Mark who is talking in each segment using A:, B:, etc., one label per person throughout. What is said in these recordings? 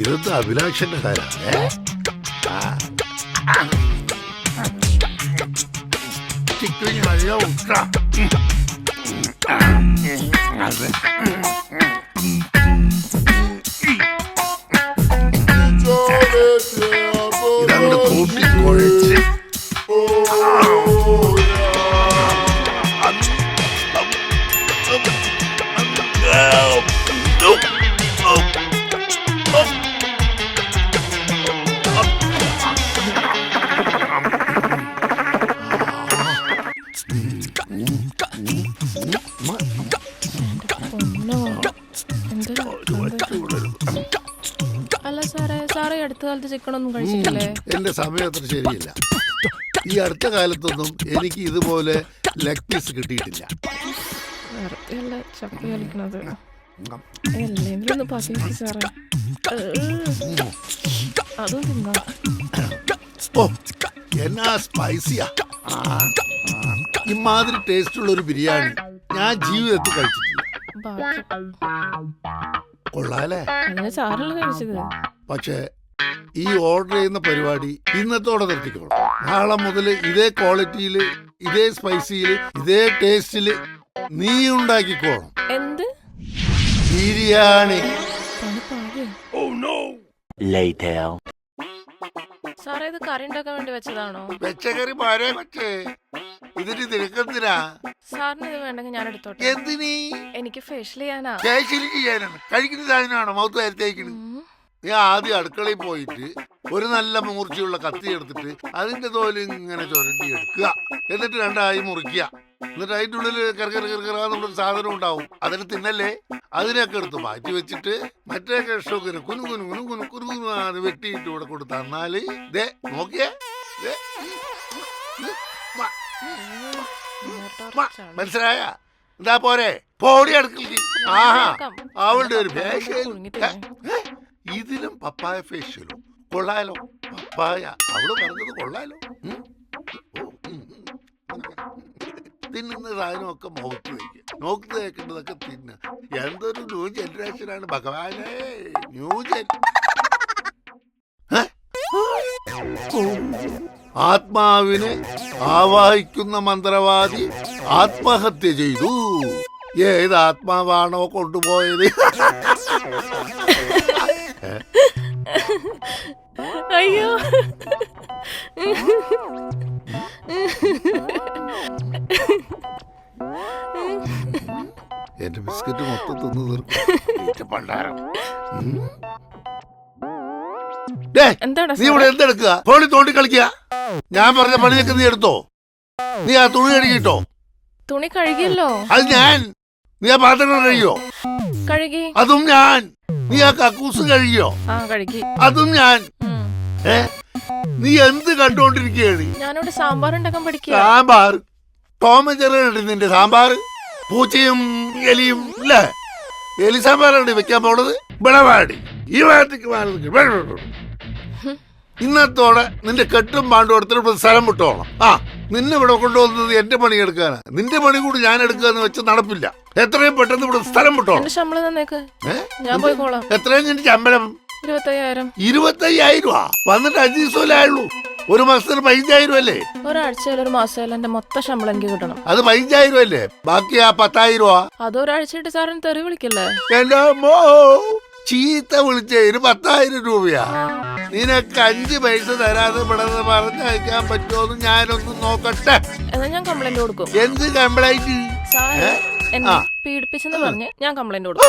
A: ഇതൊന്നും അഭിലാഷന്റെ കാലാണ് നല്ല ഉട്ട അതെ ഇതങ്ങട് കൂട്ടി
B: അല്ല സാറേ സാറേ ഈ അടുത്ത കാലത്ത് ചിക്കൻ ഒന്നും കഴിച്ചിട്ടില്ലേ
A: എന്റെ സമയം അത്ര ശരിയില്ല. ഈ അടുത്ത കാലത്തൊന്നും എനിക്ക് ഇതുപോലെ ലെഗ് പീസ് കിട്ടിയിട്ടില്ല.
B: വെറുതെ ചപ്പി കളിക്കണത്. എല്ലെങ്കിലും ഒന്ന് പതിവ് സാറേ. ഏ, അതും തിന്നാ.
A: ഓ എന്നാ സ്പൈസിയാ. ഇമാതിരി ടേസ്റ്റ് ഉള്ള ഒരു ബിരിയാണി ഞാൻ ജീവിതത്തിൽ കഴിച്ചിട്ടില്ല.
B: ബാക്കി
A: കൊള്ളാലേ.
B: അങ്ങനെ ചാറുള്ള കഴിച്ചത്.
A: പക്ഷേ ഈ ഓർഡർ ചെയ്യുന്ന പരിപാടി ഇന്നത്തോടെ നിർത്തിക്കോളാം. നാളെ മുതൽ ഇതേ ക്വാളിറ്റിയിൽ ഇതേ സ്പൈസിയിൽ ഇതേ ടേസ്റ്റിൽ നീ ഉണ്ടാക്കിക്കോളും.
B: എന്ത്?
A: ബിരിയാണി.
C: Later.
B: സാറേ ഇത് കറി ഉണ്ടാക്കാൻ വേണ്ടി വെച്ചതാണോ?
A: വെച്ച കറി പാരേ വെച്ചേ ഇതിന് തിരക്കെന്തിനാ
B: സാറിന് ഇത് വേണ്ടെങ്കിൽ ഞാൻ എടുത്തോട്ടെ.
A: എന്തിനീ?
B: എനിക്ക് ഫേഷ്യൽ ചെയ്യാനാ.
A: ഫേഷ്യൽ ചെയ്യാനാണ്. കഴിക്കുന്ന സാധനമാണോ? മൗത്ത് നേരത്തേക്കിന്
B: ഉം.
A: നീ ആദ്യം അടുക്കളയിൽ പോയിട്ട് ഒരു നല്ല മൂർച്ചയുള്ള കത്തി എടുത്തിട്ട് അതിന്റെ തോൽ ഇങ്ങനെ ചുരണ്ടി എടുക്കുക. എന്നിട്ട് രണ്ടായി മുറിക്കുക. എന്നിട്ട് അതിന്റെ ഉള്ളിൽ കറക്കറ കറക്കറാന്നുള്ളൊരു സാധനം ഉണ്ടാവും. അതിന് തിന്നല്ലേ? അതിനൊക്കെ എടുത്ത് മാറ്റി വെച്ചിട്ട് മറ്റേ കഷ്ടമൊക്കെ കുനു കുനു കുനു കുനു കുനു കുനു വെട്ടിയിട്ട് ഇവിടെ കൊടുത്താൽ തന്നാൽ ദേ നോക്കിയേ. ദേ, മനസ്സിലായ? എന്താ പോരെ? പോടി അടുക്കളക്ക് ആഹാ. അവളുടെ ഒരു ഫേഷ്യൽ ഇതിലും പപ്പായ ഫേഷ്യലും കൊള്ളാലോ. പപ്പായ. അവൾ പറഞ്ഞത് കൊള്ളാലോ. തിന്നുന്ന സാധനമൊക്കെ മുഖത്ത് വയ്ക്കുക നോക്കി തേക്കേണ്ടതൊക്കെ തിന്ന. എന്തൊരു ന്യൂ ജനറേഷനാണ് ഭഗവാനെ. New gen? ഓ. ആത്മാവിനെ ആവാഹിക്കുന്ന മന്ത്രവാദി ആത്മഹത്യ ചെയ്തു. ഏത് ആത്മാവാണോ കൊണ്ടുപോയത്?
B: അയ്യോ.
A: എന്റെ ബിസ്ക്കറ്റ് മൊത്തം തിന്നു തീർക്കും. പണ്ടാരം. നീ ഇവിടെ എന്തെടുക്കുക? ഫോണിൽ തോണ്ടി കളിക്കുക ഞാൻ പറഞ്ഞ പണിയൊക്കെ നീ എടുത്തോ? നീ ആ തുണി കഴുകിട്ടോ
B: തുണി കഴുകിയല്ലോ.
A: അത് ഞാൻ. നീ ആ പാത്രങ്ങൾ കഴുകിയോ?
B: കഴുകി.
A: അതും ഞാൻ. നീ ആ കക്കൂസ് കഴുകിയോ?
B: ആ കഴുകി.
A: അതും ഞാൻ. ഏ? നീ എന്ത് കണ്ടോണ്ടിരിക്കുകയാണ്
B: ഞാനിവിടെ സാമ്പാർ ഉണ്ടാക്കാൻ പഠിക്കുക.
A: സാമ്പാർ. ടോമ ചെറുണ്ട് നിന്റെ സാമ്പാർ. പൂച്ചയും എലിയും അല്ലേ? എലി സാമ്പാറാണ് വെക്കാൻ പോണത്. വിളവാടി ഈ ഭാഗത്തേക്ക് മാറി. ഇന്നത്തോടെ നിന്റെ കെട്ടും പാണ്ടും എടുത്തിട്ട് സ്ഥലം വിട്ടോണം ആ നിന്നെ ഇവിടെ കൊണ്ടുവന്നത് എന്റെ പണി എടുക്കാനാ. നിന്റെ പണി കൂടി ഞാൻ എടുക്കാന്ന് വെച്ച് നടപ്പില്ല. എത്രയും പെട്ടെന്ന് ഇവിടെ സ്ഥലം വിട്ടോണം എത്രയും നിന്റെ ശമ്പളം?
B: ഇരുപത്തയ്യായിരം.
A: രൂപ വന്നിട്ട് അഞ്ച് ദിവസമല്ലേ ആയുള്ളൂ. ഒരു മാസത്തിന് പതിനഞ്ചായിരം അല്ലേ
B: ഒരാഴ്ചയിൽ ഒരു മാസം എന്റെ മൊത്തം ശമ്പളം എനിക്ക് കിട്ടണം.
A: അത് പതിനഞ്ചായിരം അല്ലേ ബാക്കി ആ പത്തായിരം രൂപ
B: അത് ഒരാഴ്ചയായിട്ട് സാറിന് തെറി വിളിക്കല്ലേ?
A: എന്റെ ചീത്ത വിളിച്ചതിന് പത്തായിരം രൂപയാ. നിനക്ക് അഞ്ച് പൈസ തരാതെ ഇവിടെ പറഞ്ഞയക്കാൻ പറ്റുമോന്ന് ഞാനൊന്ന് നോക്കട്ടെ.
B: എന്നാ ഞാൻ കംപ്ലൈന്റ് കൊടുക്കും.
A: എന്ത് കംപ്ലൈന്റ്
B: സാർ എന്നെ. പീഡിപ്പിച്ചെന്ന് പറഞ്ഞ് ഞാൻ കംപ്ലൈന്റ് കൊടുക്കും.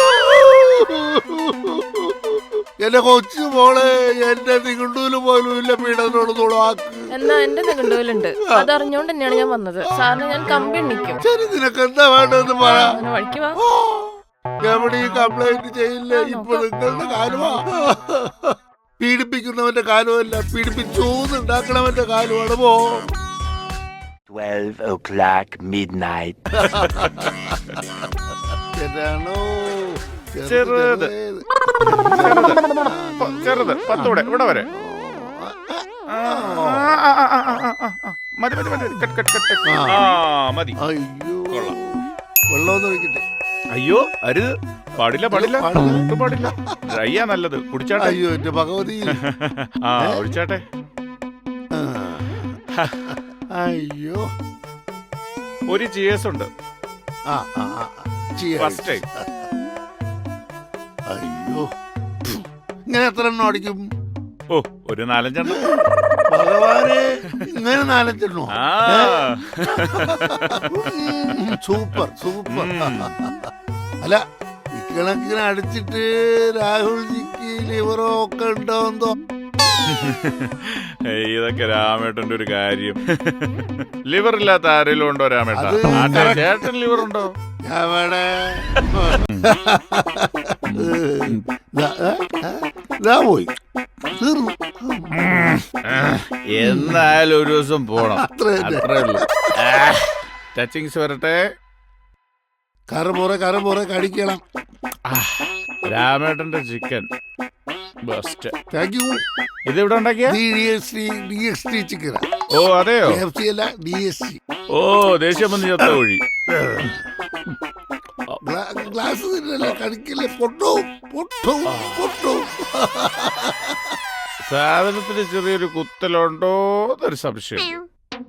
A: എന്റെ കൊച്ചു മോളെ എന്റെ നികുണ്ടൂൽ പോലും ഇല്ല പീഡനോട് തുളാക്ക്
B: എന്നാ എന്റെ നിഘണ്ടൂലുണ്ട് അതറിഞ്ഞോണ്ട് തന്നെയാണ് ഞാൻ വന്നത്. സാറിന് ഞാൻ കമ്പി എണ്ണിക്കും.
A: ശരി നിനക്ക് എന്താ വേണ്ടതെന്ന് പറ.
B: വഴിക്ക് വാ.
A: ഓ, എവിടെ ഈ കംപ്ലൈന്റ് ചെയ്യില്ല ഇപ്പൊ നിങ്ങളുടെ കാലമാ പീഡിപ്പിക്കുന്നവന്റെ കാലമല്ല പീഡിപ്പിച്ചൂന്നുണ്ടാക്കണവന്റെ കാലമാണ് പോ
C: 12 o'clock midnight.
A: ചെറാണോ
D: ചെറുത്. ചെറുത് പത്തൂടെ ഇവിടെ വരെ. മതി മതി മതി കട്ട് കട്ട് കട്ട്.
A: ആ.
D: മതി
A: അയ്യോ
D: കൊള്ളാം.
A: വെള്ളം ഒന്ന് വെക്കട്ടെ
D: അയ്യോ അരുത്. പാടില്ല പാടില്ല. ഒട്ടും പാടില്ല. ഡ്രൈയാ നല്ലത്. കുടിച്ചാട്ടെ?
A: അയ്യോ എന്റെ ഭഗവതി.
D: ആ ഒഴിച്ചാട്ടെ
A: അയ്യോ.
D: ഒരു ചിയേഴ്സ് ഉണ്ട്.
A: ആ ആ. Cheers. അയ്യോ. ഇങ്ങനെ എത്ര എണ്ണം അടിക്കും?
D: ഓ ഒരു നാലഞ്ചെണ്ണം.
A: ഭഗവാനെ ഇങ്ങനെ നാലഞ്ചെണ്ണോ?
D: ആ.
A: Super super.
D: ഉം.
A: അല്ല ഇക്കണക്കിന് അടിച്ചിട്ട് രാഹുൽജിക്ക് ലിവറോ ഒക്കെ ഉണ്ടോന്തോ
D: ഇതൊക്കെ രാമേട്ടന്റെ ഒരു കാര്യം. ലിവർ ഇല്ലാത്ത ആരെങ്കിലും ഉണ്ടോ രാമേട്ട. ചേട്ടൻ ലിവർ ഉണ്ടോ?
A: പോയി. തീർന്നു.
D: ഒരു ദിവസം പോണം.
A: അത്രേ
D: ഉള്ളൂ. ടച്ചിങ്സ് വരട്ടെ.
A: കറ പോറെ കറ പോറെ കടിക്കണം
D: രാമേട്ടന്റെ ചിക്കൻ. ബെസ്റ്റ്
A: താങ്ക് യു
D: ഇത് ഇവിടെ ഉണ്ടാക്കിയ
A: D S T D S T ചിക്കന
D: ഓ അതെയോ?
A: എഫ് സി അല്ല ഡി എസ് ടി
D: ഓ ദേശീയബന്ധി ചത്ത വഴി
A: ഗ്ലാസ് തിന്നല്ലേ? കടിക്കല്ലേ? പൊട്ടോ പൊട്ടോ പൊട്ടോ.
D: സാധനത്തിന് ചെറിയൊരു കുത്തലുണ്ടോ എന്നൊരു സംശയം.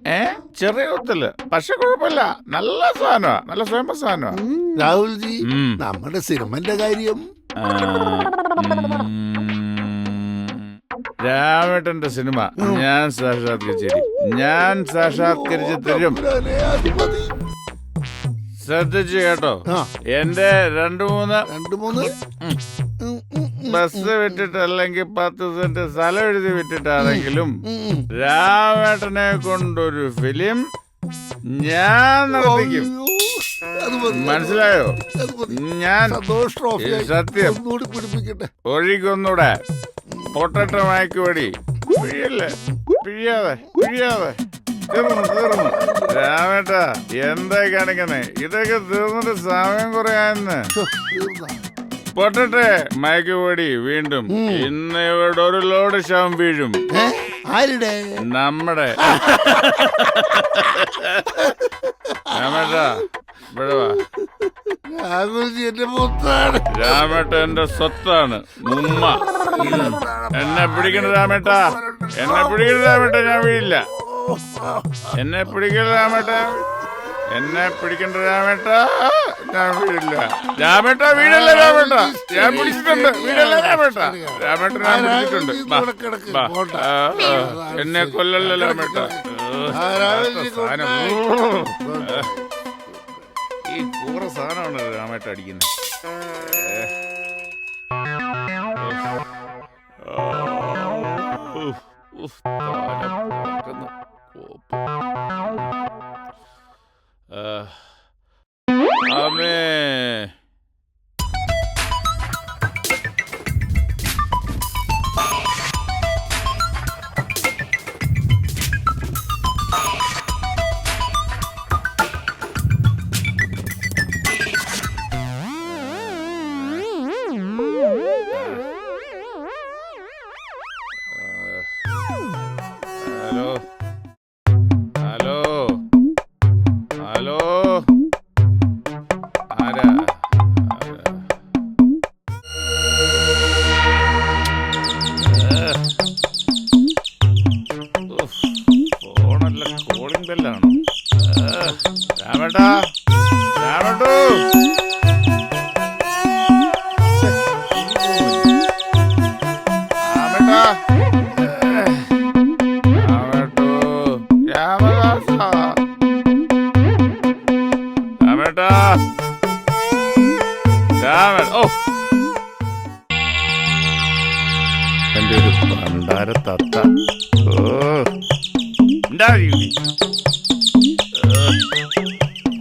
D: ഏ? ചെറിയ കുത്തൽ പക്ഷെ കുഴപ്പമില്ല. നല്ല സാധനമാ. നല്ല സ്വയം സാധനമാ.
A: രാഹുൽജി
D: ഉം.
A: നമ്മുടെ സിനിമന്റെ കാര്യം.
D: ആ, ഉം. രാമേട്ടന്റെ സിനിമ. ഞാൻ സാക്ഷാത്കരിച്ചു ഞാൻ സാക്ഷാത്കരിച്ച് തരും.
A: തമ്പുരാനെ,
D: ശ്രദ്ധിച്ചു കേട്ടോ.
A: ആ.
D: എന്റെ രണ്ടു മൂന്ന്
A: രണ്ടു മൂന്ന്.
D: ഉം. ബസ് വിട്ടിട്ട് അല്ലെങ്കിൽ പത്ത് സെന്റ് സ്ഥലം എഴുതി
A: വിട്ടിട്ടാണെങ്കിലും
D: രാവേട്ടനെ കൊണ്ടൊരു ഫിലിം ഞാൻ നടത്തിക്കും മനസ്സിലായോ? ഞാൻ സത്യം. ഒഴിക്കൊന്നൂടെ പൊട്ടട്ട മയക്കുപടി പിഴിയല്ലേ? പിഴിയാതെ പിഴിയാതെ. തീർന്നു തീർന്നു. രാമേട്ട എന്തായി കാണിക്കണേ ഇതൊക്കെ തീർന്നിട്ട് സമയം കുറയാന്ന്. പൊട്ടട്ടെ മയക്കുപൊടി വീണ്ടും. ഇന്ന് ഇവിടെ ഒരു ലോഡ് ശവം വീഴും?
A: ആരുടെ?
D: നമ്മുടെ. രാമേട്ട ഇവിടെ വാ.
A: രാഹുൽജി എന്റെ മുത്താണ്.
D: രാമേട്ട എന്റെ സ്വത്താണ്. ഉമ്മ. എന്നെ പിടിക്കണ രാമേട്ട. എന്നെ പിടിക്കണ രാമേട്ട ഞാൻ വീഴില്ല. എന്നെ പിടിക്കണ രാമേട്ട. എന്നെ പിടിക്കണ്ട രാമേട്ട. ഞാൻ വീടില്ല. രാമേട്ട വീടല്ല രാമേട്ട? ഞാൻ പിടിച്ചിട്ടുണ്ട് വീടല്ല രാമേട്ട? രാമേട്ട ഞാൻ പിടിച്ചിട്ടുണ്ട്. എന്നെ കൊല്ലല്ല രാമേട്ട. ഈ കൂറ സാധനമാണ് രാമേട്ട അടിക്കുന്നത്. ആമേ Amém.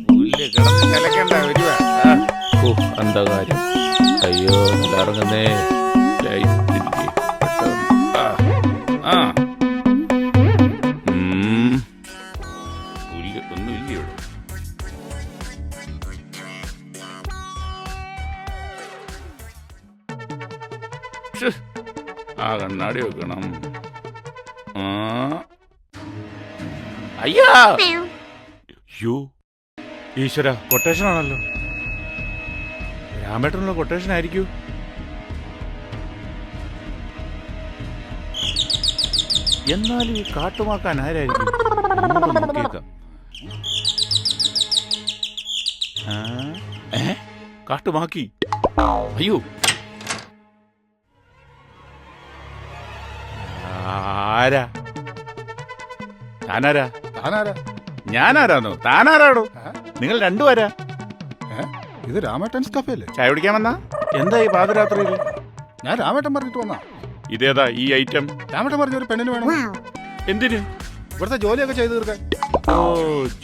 D: പുല്ല് കിടന്ന് ചിലക്കണ്ട വരുവാ. ആ. ഓ എന്താ കാര്യം? അയ്യോ നല്ല ഇറങ്ങുന്നേ ആ. കണ്ണാടി വെക്കണം. ആ. അയ്യാ. യോ ഈശ്വര കൊട്ടേഷൻ ആണല്ലോ. രാമേട്ടനുള്ള കൊട്ടേഷൻ ആയിരിക്കൂ. എന്നാലും ഈ കാട്ടുമാക്കാൻ ആരായിരിക്കും? ഏ? കാട്ടുമാക്കി. അയ്യോ. ആരാ? താനാരാ?
E: താനാരാ?
D: ഞാനാരാന്നോ താനാരാടോ? നിങ്ങൾ രണ്ടുപേരാ?
E: വരാ ഇത് രാമേട്ടൻസ് കഫേ അല്ലേ
D: ചായ കുടിക്കാൻ വന്നാ? എന്താ ഈ പാതിരാത്രിയിൽ?
E: ഞാൻ രാമേട്ടൻ പറഞ്ഞിട്ട് വന്നാ.
D: ഇതേതാ ഈ ഐറ്റം?
E: രാമേട്ടൻ പറഞ്ഞ ഒരു പെണ്ണിന് വേണം.
D: എന്തിന്?
E: ഇവിടുത്തെ ജോലിയൊക്കെ ചെയ്തു തീർക്കാൻ.
D: ഓ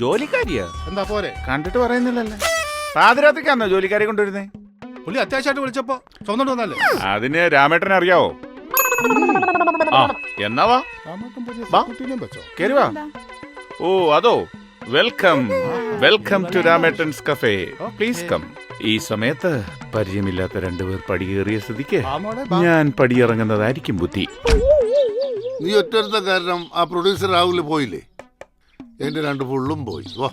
D: ജോലിക്കാരിയാ?
E: എന്താ പോരെ?
D: കണ്ടിട്ട് പറയുന്നില്ലല്ലേ. പാതിരാത്രിക്കാന്നോ ജോലിക്കാരി കൊണ്ടുവരുന്നേ?
E: പുള്ളി അത്യാവശ്യമായിട്ട് വിളിച്ചപ്പോ ചുമന്നിട്ട് വന്നല്ലേ
D: അതിന് രാമേട്ടനെ അറിയാവോ? എന്നാ വാ.
E: വെച്ചോ.
D: കേറി വാ. ഓ അതോ? Welcome. Welcome to Ramettan's cafe. Please come. ഈ സമയത്ത് പരിചയമില്ലാത്ത രണ്ടുപേർ പടിയേറിയ സ്ഥിതിക്ക്. ഞാൻ പടിയിറങ്ങുന്നതായിരിക്കും ബുദ്ധി.
A: നീ ഒറ്റ കാരണം ആ പ്രൊഡ്യൂസർ രാഹുൽ പോയില്ലേ? എന്റെ രണ്ട് ഫുള്ളും പോയി. വാ.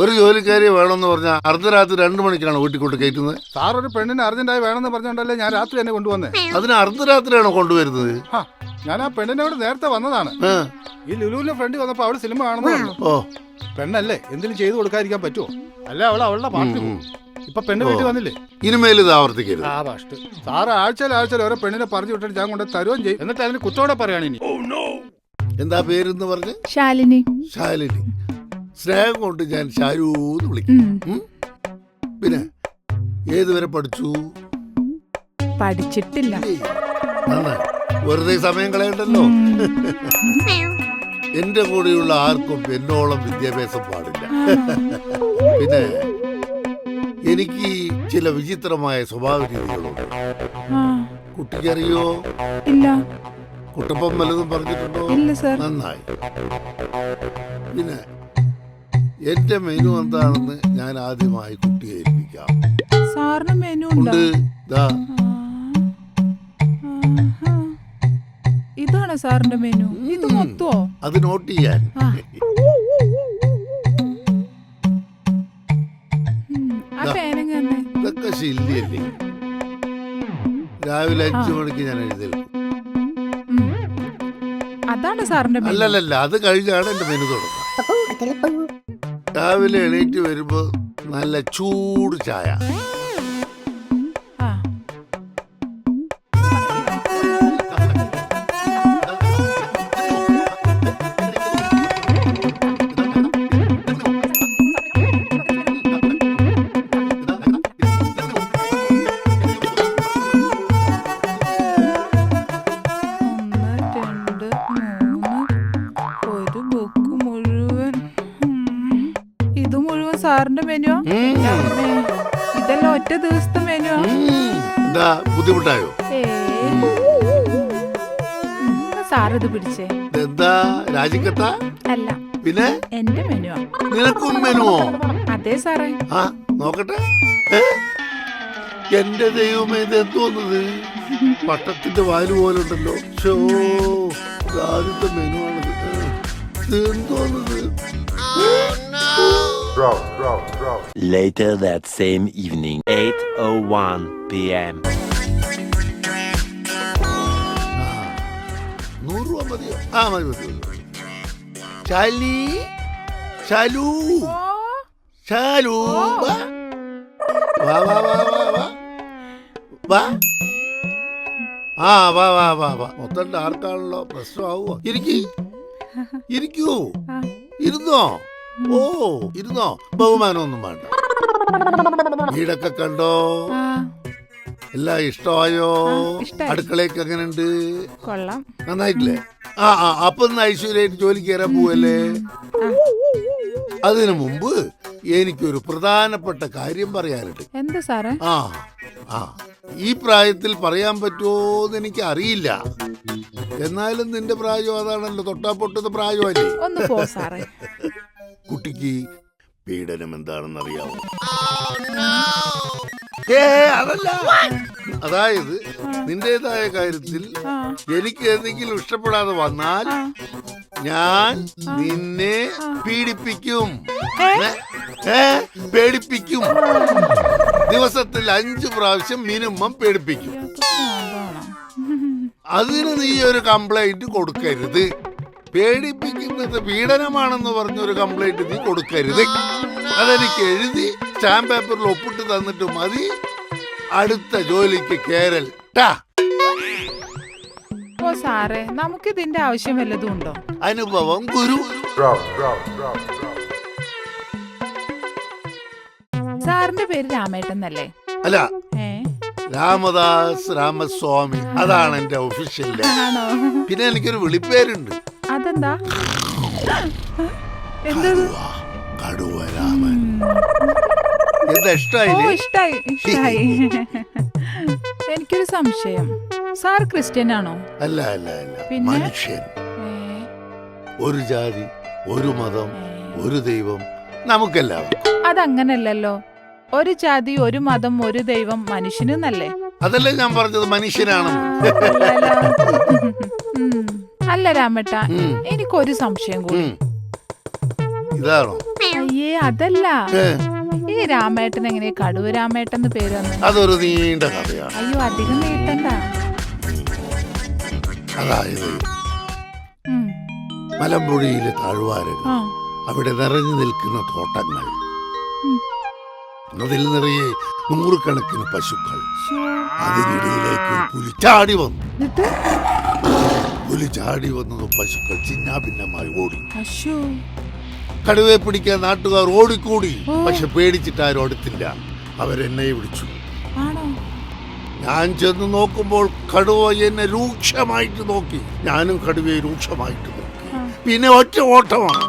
A: ഒരു ജോലിക്കാരി വേണമെന്ന് പറഞ്ഞാൽ അർദ്ധരാത്രി രണ്ടു മണിക്കാണ് വീട്ടിക്കോട്ട് കയറ്റുന്നത്.
E: സാർ ഒരു പെണ്ണിന് അർജന്റായി വേണമെന്ന് പറഞ്ഞോണ്ടല്ലേ ഞാൻ രാത്രി തന്നെ കൊണ്ടുവന്നേ?
A: അതിന് അർദ്ധരാത്രിയാണോ കൊണ്ടുവരുന്നത്.
E: ഞാൻ ആ പെണ്ണിനെ അവിടെ നേരത്തെ വന്നതാണ്. ഈ ലുലുവിന്റെ ഫ്രണ്ട് വന്നപ്പോ അവൾ സിനിമ കാണുന്നു
A: ഓ.
E: പെണ്ണല്ലേ? എന്തിനും ചെയ്തു കൊടുക്കാതിരിക്കാൻ പറ്റുമോ അല്ല അവൾ അവളുടെ
A: ഉം.
E: ഇപ്പൊ പെണ്ണ് വീട്ടിൽ വന്നില്ലേ?
A: ഇനിമേൽ ഇത് ആവർത്തിക്കരുത്.
E: ആ ഫസ്റ്റ് സാറ് ആഴ്ചയിൽ ആഴ്ചയിൽ ഓരോ പെണ്ണിനെ പറഞ്ഞു വിട്ടിട്ട് ഞാൻ കൊണ്ട് തരുകയും ചെയ്യും. എന്നിട്ട് അതിന് കുറ്റോടെ പറയാണ് ഇനി.
A: എന്താ പേരെന്ന് പറഞ്ഞ്?
F: ശാലിനി.
A: ശാലിനി. സ്നേഹം കൊണ്ട് ഞാൻ ശാരൂന്ന് എന്ന് വിളിക്കും? പിന്നെ ഏതുവരെ പഠിച്ചു?
F: പഠിച്ചിട്ടില്ല.
A: വെറുതെ സമയം കളയണ്ടല്ലോ? എന്റെ കൂടെയുള്ള ആർക്കും എന്നോളം വിദ്യാഭ്യാസം പാടില്ല. പിന്നെ എനിക്ക് ചില വിചിത്രമായ സ്വഭാവ രീതികളുണ്ട്. കുട്ടിക്കറിയോ?
F: ഇല്ല.
A: കുട്ടപ്പം വല്ലതും പറഞ്ഞിട്ടുണ്ടോ? നന്നായി. പിന്നെ എന്റെ മെനു എന്താണെന്ന് ഞാൻ ആദ്യമായി കുട്ടിയെ ഏൽപ്പിക്കാം.
F: സാറിന് മെനു ഉണ്ടോ? ഇതാണോ സാറിന്റെ മെനു ഇത്
A: മൊത്തോ?
F: മൊത്തമോ
A: അത് നോട്ട് ചെയ്യാൻ.
F: ആ. ഉം, ആ
A: ദാ.
F: പേനങ്ങ തന്നെ.
A: ഇതൊക്കെ ശല്യല്ലേ രാവിലെ അഞ്ചു മണിക്ക് ഞാൻ എഴുതേൽക്കും.
F: അതാണ് സാറിന്റെ മെനു
A: അല്ലല്ലല്ല അത് കഴിഞ്ഞാണ് എന്റെ മെനു തുടങ്ങുക. രാവിലെ എണീറ്റ് വരുമ്പോ നല്ല ചൂട് ചായ.
F: ഇതെല്ലാം ഒറ്റ ദിവസത്തെ മെനുവാ
A: ഉം. എന്താ ബുദ്ധിമുട്ടായോ?
F: സാറിത് പിടിച്ചേ?
A: എന്താ രാജിക്കത്ത?
F: അല്ല.
A: പിന്നെ?
F: എന്റെ മെനുവാ
A: നിനക്കും മെനുവോ
F: അതെ സാറേ.
A: ആ നോക്കട്ടെ. എന്റെ ദൈവമേ ഇത് എന്തോന്നത് പട്ടത്തിന്റെ വാൽ പോലെ ഉണ്ടല്ലോ ഷോ ഇത് മെനുവാണ് മെനു ആണത്
C: Later that same evening, 8:01 p.m.
A: നൂറ് രൂപ മതിയോ? ആ മതി മതി മതി. ശാലി ശാലു? ശാലു? വാ. വാ വാ വാ വാ വാ. വാ. ആ വാ വാ വാ വാ. മൊത്തം ആർക്കാണല്ലോ പ്രശ്നമാവോ ഇരിക്കി. ഇരിക്കൂ. ഇരുന്നോ? ഓ ഇരുന്നോ? ബഹുമാനമൊന്നും വേണ്ട. വീടൊക്കെ കണ്ടോ? എല്ലാ ഇഷ്ടമായോ. അടുക്കളയൊക്കെ എങ്ങനെയുണ്ട്?
F: കൊള്ളാം.
A: നന്നായിട്ടില്ലേ? ആ ആ അപ്പൊ ഇന്ന് ഐശ്വര്യായിട്ട് ജോലിക്ക് കയറാൻ പോവല്ലേ? അതിനു മുമ്പ് എനിക്കൊരു പ്രധാനപ്പെട്ട കാര്യം പറയാനുണ്ട്.
F: എന്താ സാറേ?
A: ആ ആ ഈ പ്രായത്തിൽ പറയാൻ പറ്റുമോന്ന് എനിക്ക് അറിയില്ല എന്നാലും നിന്റെ പ്രായം അതാണല്ലോ. തൊട്ടാ പൊട്ടുന്ന പ്രായമല്ലേ? കുട്ടിക്ക് പീഡനം എന്താണെന്ന് അറിയാമോ ഏ അതല്ല. അതായത് നിന്റേതായ കാര്യത്തിൽ എനിക്ക് എന്തെങ്കിലും ഇഷ്ടപ്പെടാതെ വന്നാൽ ഞാൻ നിന്നെ പീഡിപ്പിക്കും.
F: ഏ?
A: പേടിപ്പിക്കും. ദിവസത്തിൽ അഞ്ചു പ്രാവശ്യം മിനിമം പേടിപ്പിക്കും. അതിന് നീ ഒരു കംപ്ലൈന്റ് കൊടുക്കരുത്. പേടിപ്പിക്കുന്നത് പീഡനമാണെന്ന് പറഞ്ഞൊരു കംപ്ലൈന്റ് നീ കൊടുക്കരുത്. അതെനിക്ക് എഴുതി സ്റ്റാമ്പ് പേപ്പറിൽ ഒപ്പിട്ട് തന്നിട്ട് മതി. അടുത്ത ജോലിക്ക് കേരൽ. ടാ.
F: ഓ സാറേ നമുക്ക് ഇതിന്റെ ആവശ്യം വല്ലതും ഉണ്ടോ?
A: അനുഭവം ഗുരു.
F: സാറിന്റെ പേര് രാമേട്ടൻ എന്നല്ലേ?
A: അല്ല
F: ഏ?
A: രാമദാസ് രാമസ്വാമി. അതാണ് എന്റെ ഒഫീഷ്യൽ
F: ആണോ?
A: പിന്നെ എനിക്കൊരു വിളിപ്പേരുണ്ട്.
F: അതെന്താ? എന്തത്?
A: കടുവരാമൻ. എന്താ
F: ഇഷ്ടായി ഇഷ്ടായി. എനിക്കൊരു സംശയം. സാർ ക്രിസ്ത്യൻ ആണോ?
A: അല്ല അല്ല അല്ല. മനുഷ്യൻ. ഒരു ജാതി ഒരു മതം ഒരു ദൈവം നമുക്കെല്ലാവർക്കും.
F: അതങ്ങനല്ലല്ലോ. ഒരു ജാതി ഒരു മതം ഒരു ദൈവം മനുഷ്യനെന്നല്ലേ?
A: അതല്ലേ ഞാൻ പറഞ്ഞത്?
F: മനുഷ്യനാണ്. അല്ല രാമേട്ട. എനിക്കൊരു സംശയം കൂടി.
A: ഇതാണോ?
F: അയ്യേ അതല്ല. ഈ രാമേട്ടൻ എങ്ങനെ കടുവ രാമേട്ടൻ എന്ന് പേര് വന്നു?
A: അതൊരു നീണ്ട കഥയാണ്.
F: അയ്യോ അധികം നീട്ടണ്ട.
A: അതായത്
F: ഉം.
A: മലമ്പുഴയിലെ താഴ്വാരകൾ
F: ആ.
A: അവിടെ നിറഞ്ഞു നിൽക്കുന്ന തോട്ടങ്ങൾ.
F: ഉം.
A: അതിൽ നിറയെ നൂറുകണക്കിന് പശുക്കൾ
F: ശ്ശോ.
A: അതിനിടയിലേക്ക് ഒരു പുലി ചാടി വന്നു.
F: എന്നിട്ട്?
A: പുലി ചാടി വന്നതും പശുക്കൾ ചിന്നാഭിന്നമായി ഓടി.
F: അശോ
A: കടുവയെ പിടിക്കാൻ നാട്ടുകാർ ഓടിക്കൂടി. പക്ഷെ പേടിച്ചിട്ട് ആരും അടുത്തില്ല. അവരെന്നെ വിളിച്ചു.
F: ആണോ?
A: ഞാൻ ചെന്ന് നോക്കുമ്പോൾ കടുവ എന്നെ രൂക്ഷമായിട്ട് നോക്കി. ഞാനും കടുവയെ രൂക്ഷമായിട്ട് നോക്കി. പിന്നെ ഒറ്റ ഓട്ടമാണ്.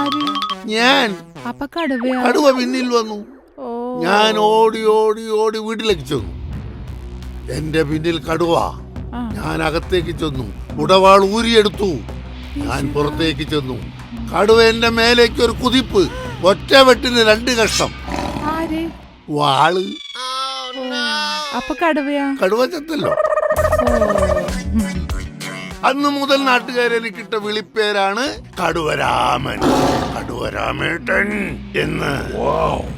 F: ആര്?
A: ഞാൻ.
F: അപ്പൊ കടുവയാ?
A: കടുവ പിന്നിൽ വന്നു.
F: ഓ.
A: ഞാൻ ഓടി ഓടി ഓടി വീട്ടിലേക്ക് ചെന്നു. എന്റെ പിന്നിൽ കടുവ.
F: ആ.
A: ഞാൻ അകത്തേക്ക് ചെന്നു. ഉടവാൾ ഊരിയെടുത്തു. ഞാൻ പുറത്തേക്ക് ചെന്നു. കടുവ എന്റെ മേലേക്ക് ഒരു കുതിപ്പ് ഒറ്റ വെട്ടിന് രണ്ട് കഷ്ടം
F: ആര്?
A: വാൾ.
F: അപ്പൊ കടുവയാ?
A: കടുവ ചത്തല്ലോ അന്ന് മുതൽ നാട്ടുകാർ എനിക്കിട്ട വിളിപ്പേരാണ് കടുവരാമൻ. കടുവരാമേട്ടൻ എന്ന്.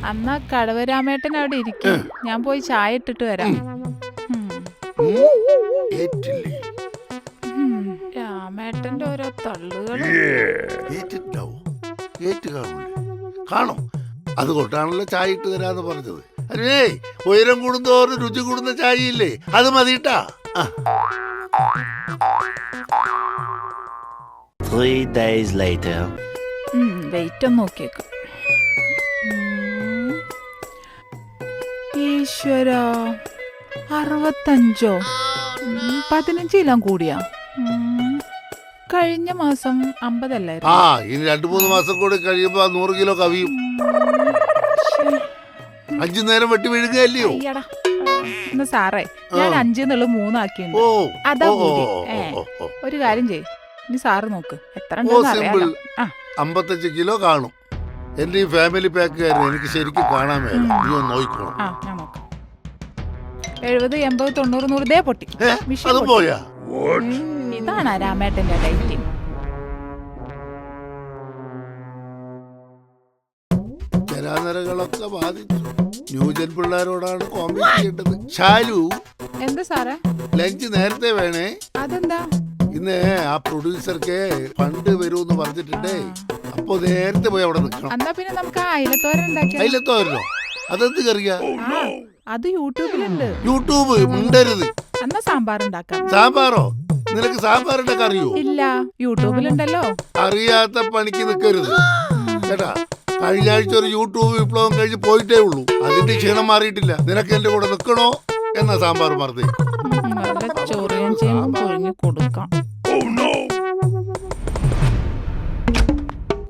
F: അന്നാ കടുവരാമേട്ടൻ അവിടെ ഇരിക്കും. ഞാൻ പോയി ചായ ഇട്ടിട്ട് വരാം.
A: ഏറ്റില്ലേ.
F: രാമേട്ടന്റെ ഓരോ തള്ളുകൾ
A: ഏറ്റിട്ടുണ്ടാവോ ഏറ്റ് കാണില്ലേ കാണും. അതുകൊണ്ടാണല്ലോ ചായ ഇട്ട് തരാന്ന് പറഞ്ഞത്. അല്ലേ ഉയരം കൂടുന്തോറും രുചി കൂടുന്ന ചായ ഇല്ലേ അത് മതിട്ടാ.
C: Three days later.
F: വെയിറ്റ് ഒന്ന് നോക്കിയേക്ക്. ഉം. ഈശ്വര അറുപത്തഞ്ചോ? പതിനഞ്ചിലാം കൂടിയാ. കഴിഞ്ഞ മാസം അമ്പതല്ലായിരുന്നു.
A: ആ ഇനി രണ്ടു മൂന്ന് മാസം കൂടി കഴിയുമ്പോ ആ നൂറ് കിലോ കവിയും. അഞ്ചു നേരം വെട്ടി വീഴുകയല്ലയോ
F: അയ്യടാ. എന്നാ സാറേ ഞാൻ. അഞ്ചെന്നുള്ള മൂന്നാക്കിയുണ്ട്
A: ഓ
F: അതാ
A: ഓ, ഓ,
F: കൂടി.
A: ഓ,
F: ഏ.
A: ഓ, ഓ.
F: ഒരു കാര്യം ചെയ് ഇനി സാറ് നോക്ക്. എത്ര
A: ഓ
F: ഉണ്ടെന്ന്
A: സിമ്പിൾ
F: അറിയാലോ. ആ.
A: അമ്പത്തഞ്ച് കിലോ കാണും. എന്റെ ഈ ഫാമിലി പാക്കുകാരൻ എനിക്ക് ശരിക്കും കാണാൻ മേല. നീ ഒന്ന് നോക്കണം
F: ആ ഞാൻ നോക്കാം. എഴുപത് എൺപത് തൊണ്ണൂറ് നൂറ് ദേ പൊട്ടി.
A: ഏ? അത്
F: പൊട്ടി.
A: പോയാ?
F: ഉം, ഇതാണ് രാമേട്ടന്റെ ഡൈറ്റിംഗ്.
A: ജരാനരകളൊക്കെ ബാധിച്ചു. ന്യൂജൻ പിള്ളേരോടാണ് കോമ്പീറ്റ് ചെയ്യേണ്ടത്. ശാലു
F: എന്താ സാറേ?
A: ലഞ്ച് നേരത്തെ വേണേ.
F: അതെന്താ?
A: ഇന്ന് ആ പ്രൊഡ്യൂസർക്ക് ഫണ്ട് വരുമെന്ന് പറഞ്ഞിട്ടുണ്ടേ. അപ്പൊ നേരത്തെ പോയി അവിടെ നിൽക്കണം.
F: എന്നാ പിന്നെ നമുക്ക് അയിലത്തോരൻ
A: അതെന്ത് കറിയാ?
F: അത് യൂട്യൂബിലുണ്ട്.
A: യൂട്യൂബ് മിണ്ടരുത്
F: എന്നാ സാമ്പാർ ഉണ്ടാക്കാം
A: സാമ്പാറോ? നിനക്ക് സാമ്പാറിന്റെ കറിയോ
F: ഇല്ല. യൂട്യൂബിലുണ്ടല്ലോ.
A: അറിയാത്ത പണിക്ക് നിൽക്കരുത് കേട്ടാ കഴിഞ്ഞ ആഴ്ച ഒരു യൂട്യൂബ് വിപ്ലവം കഴിഞ്ഞ് പോയിട്ടേ ഉള്ളൂ. അതിന്റെ ക്ഷീണം മാറിയിട്ടില്ല. നിനക്ക് എന്റെ കൂടെ നിൽക്കണോ എന്ന സാമ്പാർ മറന്നേ.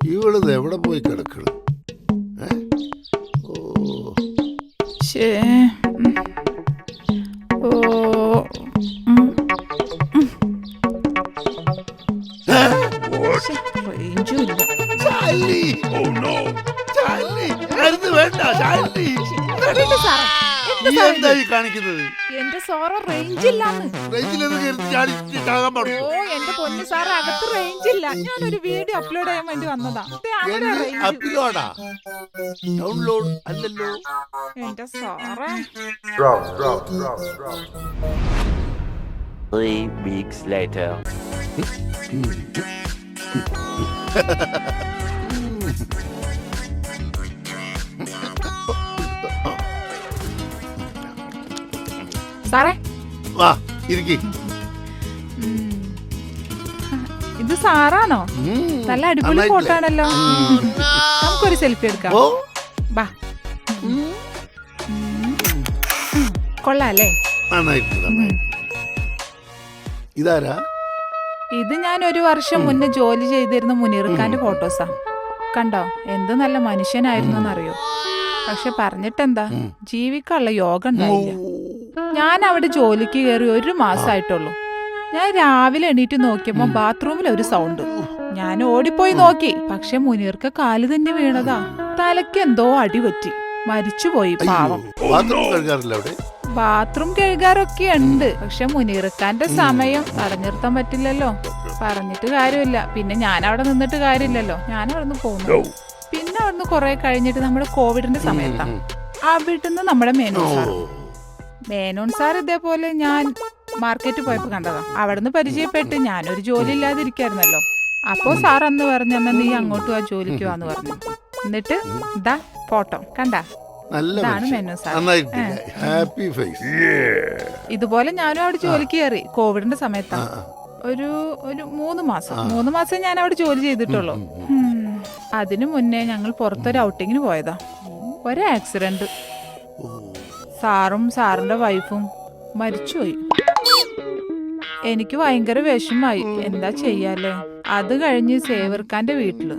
A: ഇവളത് എവിടെ പോയി കിടക്കണം? ഓ.
F: ഓ.
A: ചാലി. മരുന്ന് വേണ്ട ചാലി.
F: എന്ത് സാറേ? എന്ത്
A: നീ? കാണിക്കുന്നത്
F: എന്റെ സോറ റേഞ്ച് ഇല്ലാന്ന്
A: റേഞ്ചിലൊന്നും കയറി ചാടി ചാകാൻ
F: ഓ എന്റെ പൊന്നു സാർ അകത്ത് റേഞ്ച് ഇല്ല ഞാനൊരു വീഡിയോ അപ്ലോഡ് ചെയ്യാൻ വേണ്ടി വന്നതാ ദേ അവിടെ range.
A: അപ്ലോഡാ ഡൗൺലോഡ് അല്ലല്ലോ
F: എന്റെ സാറേ
C: Three weeks later.
F: സാറേ?
A: വാ ഇരിക്കി.
F: ഇത് സാറാണോ? നല്ല അടിപൊളി ഫോട്ടോ ആണല്ലോ നമുക്കൊരു സെൽഫി എടുക്കാം.
A: വാ.
F: ബാ. കൊള്ളാല്ലേ.
A: ഇതാരാ?
F: ഇത് ഞാൻ ഒരു വർഷം മുന്നേ ജോലി ചെയ്തിരുന്ന മുനീർക്കാന്റെ ഫോട്ടോസാ. കണ്ടോ? എന്ത് നല്ല മനുഷ്യനായിരുന്നു എന്നറിയോ പക്ഷെ പറഞ്ഞിട്ടെന്താ? ജീവിക്കാനുള്ള യോഗ ഉണ്ടായില്ല. ഞാൻ അവിടെ ജോലിക്ക് കയറി ഒരു മാസമായിട്ടുള്ളൂ ഞാൻ രാവിലെ എണീറ്റ് നോക്കിയപ്പോ ബാത്റൂമിൽ ഒരു സൗണ്ട്. ഞാൻ ഓടിപ്പോയി നോക്കി. പക്ഷെ മുനീർക്ക് കാൽ തന്നെ വീണതാ. തലയ്ക്ക് എന്തോ അടി പറ്റി. മരിച്ചുപോയി പാവം.
A: ബാത്റൂം
F: കഴുകാറൊക്കെ ഉണ്ട്. പക്ഷെ മുനീർക്കാന്റെ സമയം തടഞ്ഞു നിർത്താൻ പറ്റില്ലല്ലോ. പറഞ്ഞിട്ട് കാര്യമില്ല. പിന്നെ ഞാൻ അവിടെ നിന്നിട്ട് കാര്യമില്ലല്ലോ. ഞാൻ അവിടെ നിന്ന് പോന്നു പിന്നെ അവിടുന്ന് കുറെ കഴിഞ്ഞിട്ട് നമ്മുടെ കോവിഡിന്റെ സമയത്താ. അവിടുന്ന് നമ്മുടെ സാർ മേനോൻ സാർ ഇതേപോലെ ഞാൻ മാർക്കറ്റ് പോയപ്പോ കണ്ടതാ. അവിടുന്ന് പരിചയപ്പെട്ട് ഞാനൊരു ജോലി ഇല്ലാതിരിക്കായിരുന്നല്ലോ. അപ്പോ സാർ അന്ന് പറഞ്ഞു എന്നാ നീ അങ്ങോട്ട് ആ ജോലിക്ക് വാന്ന് പറഞ്ഞു. എന്നിട്ട് ഇതാ ഫോട്ടോ കണ്ടാ?
A: നല്ല
F: ഇതാണ്
A: മനുഷ്യൻ.
F: Menu sir.
A: ഹാപ്പി ഫേസ്
F: ഇതുപോലെ ഞാനും അവിടെ ജോലിക്ക് കയറി. കോവിഡിന്റെ സമയത്താണ് ഒരു ഒരു മൂന്ന് മാസം. മൂന്ന് മാസം ഞാൻ അവിടെ ജോലി ചെയ്തിട്ടുള്ളൂ. അതിനു മുന്നേ ഞങ്ങൾ പുറത്തൊരു ഔട്ടിങ്ങിന് പോയതാ. ഒരു ആക്സിഡന്റ് സാറും സാറിന്റെ വൈഫും മരിച്ചുപോയി. എനിക്ക് ഭയങ്കര വിഷമായി. എന്താ ചെയ്യാലേ അത് കഴിഞ്ഞ് സേവർക്കാന്റെ വീട്ടിൽ.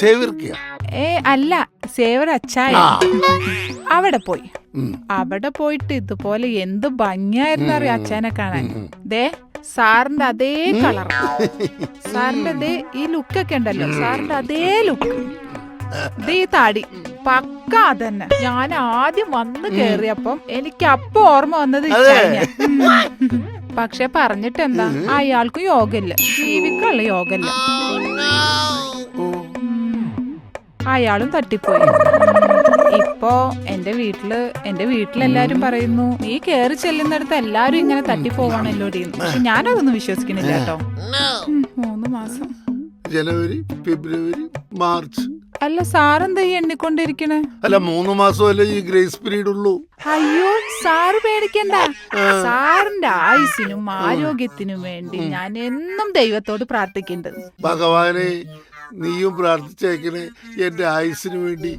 A: സേവിർക്കിയ
F: ഏ അല്ല സേവർ അച്ചായ. അവിടെ പോയി. അവിടെ പോയിട്ട് ഇതുപോലെ എന്ത് ഭംഗിയായിരുന്നു അറിയാം അച്ഛനെ കാണാൻ? ദേ സാറിന്റെ അതേ കളർ സാറിന്റെ അതേ ഈ ലുക്കൊക്കെ ഉണ്ടല്ലോ. സാറിന്റെ അതേ ലുക്ക് ദേ ഈ താടി. പക്ക അതന്നെ. ഞാൻ ആദ്യം വന്ന് കേറിയപ്പം എനിക്ക് അപ്പൊ ഓർമ്മ വന്നത്. ഉം. പക്ഷെ പറഞ്ഞിട്ട് എന്താ അയാൾക്ക് യോഗമില്ല ജീവിക്കുള്ള യോഗമില്ല അയാളും തട്ടിപ്പോയി. ഇപ്പോ എന്റെ വീട്ടിൽ എന്റെ വീട്ടിലെല്ലാരും പറയുന്നു നീ കേറി ചെല്ലുന്നിടത്ത് എല്ലാരും ഇങ്ങനെ തട്ടിപ്പോവാണല്ലോ പക്ഷെ ഞാനതൊന്നും വിശ്വസിക്കണില്ല കേട്ടോ. ഉം, മൂന്ന് മാസം.
A: ജനുവരി ഫെബ്രുവരി മാർച്ച്.
F: അല്ല സാറെന്താ ഈ എണ്ണിക്കൊണ്ടിരിക്കണേ?
A: അല്ല മൂന്ന് മാസമല്ലേ ഈ ഗ്രേസ് പീരീഡ് ഉള്ളൂ.
F: അയ്യോ സാറ് പേടിക്കണ്ട. സാറിന്റെ ആയുസിനും ആരോഗ്യത്തിനും വേണ്ടി ഞാൻ എന്നും ദൈവത്തോട് പ്രാർത്ഥിക്കേണ്ടത്
A: ഭഗവാനെ നീയും പ്രാർത്ഥിച്ചേക്കണേ എന്റെ ആയുസിനു വേണ്ടി.